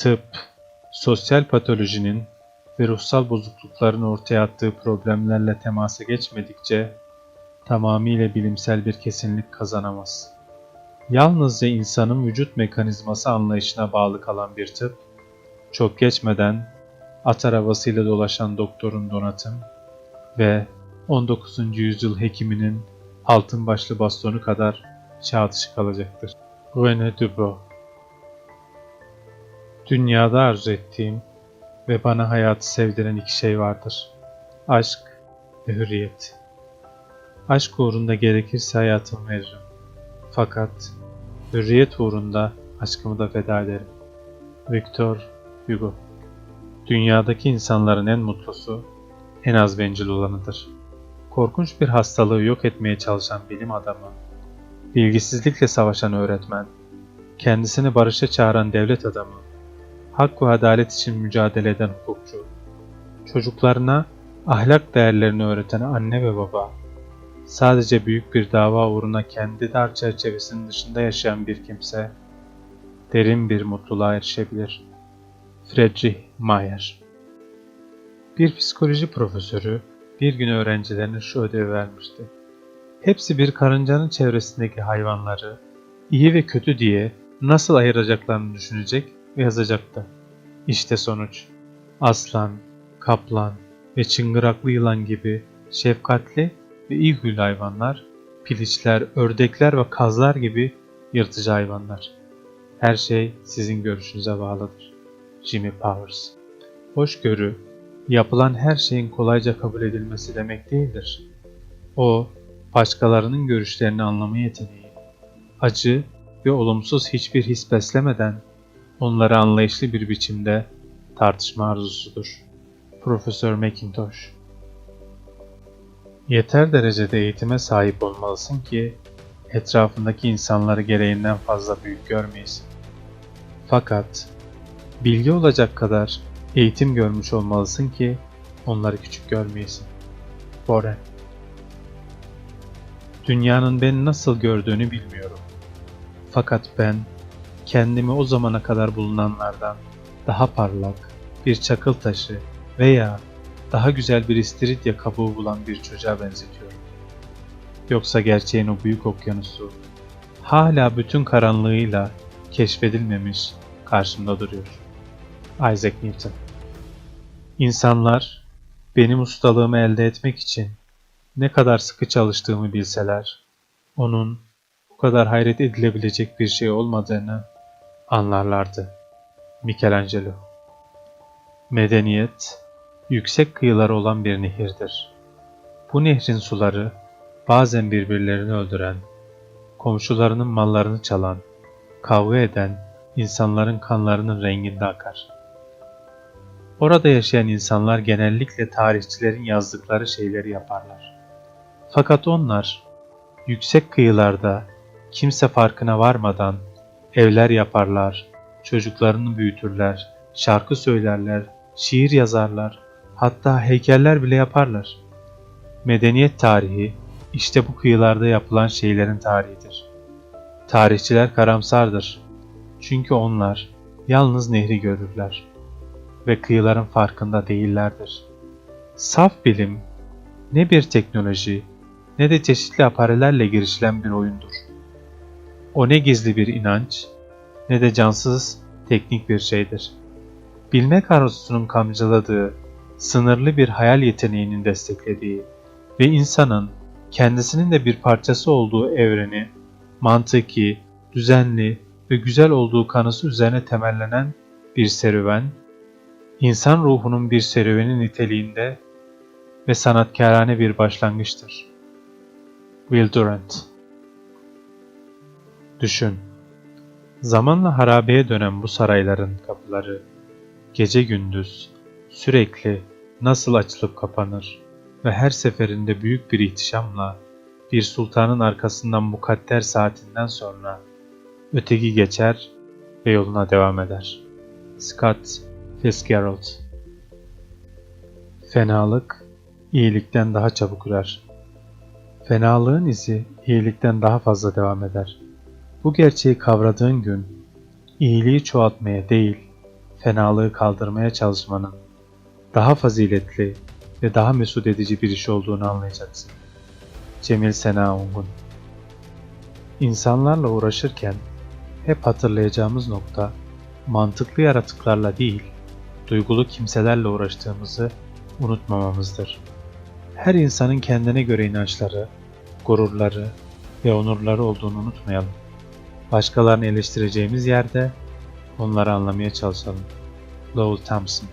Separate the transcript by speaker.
Speaker 1: Tıp, sosyal patolojinin ve ruhsal bozuklukların ortaya attığı problemlerle temasa geçmedikçe tamamıyla bilimsel bir kesinlik kazanamaz. Yalnızca insanın vücut mekanizması anlayışına bağlı kalan bir tıp, çok geçmeden at arabasıyla dolaşan doktorun donatım ve 19. yüzyıl hekiminin altın başlı bastonu kadar çağ dışı kalacaktır. René Dubos Dünyada arzu ettiğim ve bana hayatı sevdiren iki şey vardır. Aşk ve hürriyet. Aşk uğrunda gerekirse hayatımı veririm. Fakat hürriyet uğrunda aşkımı da feda ederim. Victor Hugo Dünyadaki insanların en mutlusu, en az bencil olanıdır. Korkunç bir hastalığı yok etmeye çalışan bilim adamı, bilgisizlikle savaşan öğretmen, kendisini barışa çağıran devlet adamı, hak ve adalet için mücadele eden hukukçu, çocuklarına ahlak değerlerini öğreten anne ve baba, sadece büyük bir dava uğruna kendi dar çerçevesinin dışında yaşayan bir kimse, derin bir mutluluğa erişebilir. Friedrich Mayer Bir psikoloji profesörü bir gün öğrencilerine şu ödevi vermişti. Hepsi bir karıncanın çevresindeki hayvanları iyi ve kötü diye nasıl ayıracaklarını düşünecek yazacaktı. İşte sonuç. Aslan, kaplan ve çıngıraklı yılan gibi şefkatli ve iyi huylu hayvanlar, piliçler, ördekler ve kazlar gibi yırtıcı hayvanlar. Her şey sizin görüşünüze bağlıdır. Jimmy Powers Hoşgörü, yapılan her şeyin kolayca kabul edilmesi demek değildir. O, başkalarının görüşlerini anlama yeteneği, acı ve olumsuz hiçbir his beslemeden onları anlayışlı bir biçimde tartışma arzusudur. Profesör McIntosh Yeter derecede eğitime sahip olmalısın ki etrafındaki insanları gereğinden fazla büyük görmeyiz. Fakat bilgi olacak kadar eğitim görmüş olmalısın ki onları küçük görmeyesin. Boren Dünyanın beni nasıl gördüğünü bilmiyorum. Fakat ben kendimi o zamana kadar bulunanlardan daha parlak bir çakıl taşı veya daha güzel bir istiridye kabuğu bulan bir çocuğa benzetiyorum. Yoksa gerçeğin o büyük okyanusu hala bütün karanlığıyla keşfedilmemiş karşımda duruyor. Isaac Newton İnsanlar benim ustalığımı elde etmek için ne kadar sıkı çalıştığımı bilseler, onun kadar hayret edilebilecek bir şey olmadığını anlarlardı. Michelangelo Medeniyet, yüksek kıyıları olan bir nehirdir. Bu nehrin suları bazen birbirlerini öldüren, komşularının mallarını çalan, kavga eden insanların kanlarının renginde akar. Orada yaşayan insanlar genellikle tarihçilerin yazdıkları şeyleri yaparlar. Fakat onlar yüksek kıyılarda kimse farkına varmadan evler yaparlar, çocuklarını büyütürler, şarkı söylerler, şiir yazarlar, hatta heykeller bile yaparlar. Medeniyet tarihi işte bu kıyılarda yapılan şeylerin tarihidir. Tarihçiler karamsardır. Çünkü onlar yalnız nehri görürler ve kıyıların farkında değillerdir. Saf bilim ne bir teknoloji ne de çeşitli aparelerle girişilen bir oyundur. O ne gizli bir inanç ne de cansız teknik bir şeydir. Bilmek arzusunun kamcıladığı, sınırlı bir hayal yeteneğinin desteklediği ve insanın kendisinin de bir parçası olduğu evreni mantıki, düzenli ve güzel olduğu kanısı üzerine temellenen bir serüven, insan ruhunun bir serüveni niteliğinde ve sanatkarane bir başlangıçtır. Will Durant Düşün, zamanla harabeye dönen bu sarayların kapıları, gece gündüz, sürekli nasıl açılıp kapanır ve her seferinde büyük bir ihtişamla bir sultanın arkasından mukadder saatinden sonra öteki geçer ve yoluna devam eder. Scott Fitzgerald Fenalık, iyilikten daha çabuk ürer. Fenalığın izi iyilikten daha fazla devam eder. Bu gerçeği kavradığın gün, iyiliği çoğaltmaya değil, fenalığı kaldırmaya çalışmanın daha faziletli ve daha mesut edici bir iş olduğunu anlayacaksın. Cemil Sena Ungun İnsanlarla uğraşırken hep hatırlayacağımız nokta mantıklı yaratıklarla değil, duygulu kimselerle uğraştığımızı unutmamamızdır. Her insanın kendine göre inançları, gururları ve onurları olduğunu unutmayalım. Başkalarını eleştireceğimiz yerde onları anlamaya çalışalım. Lowell Thompson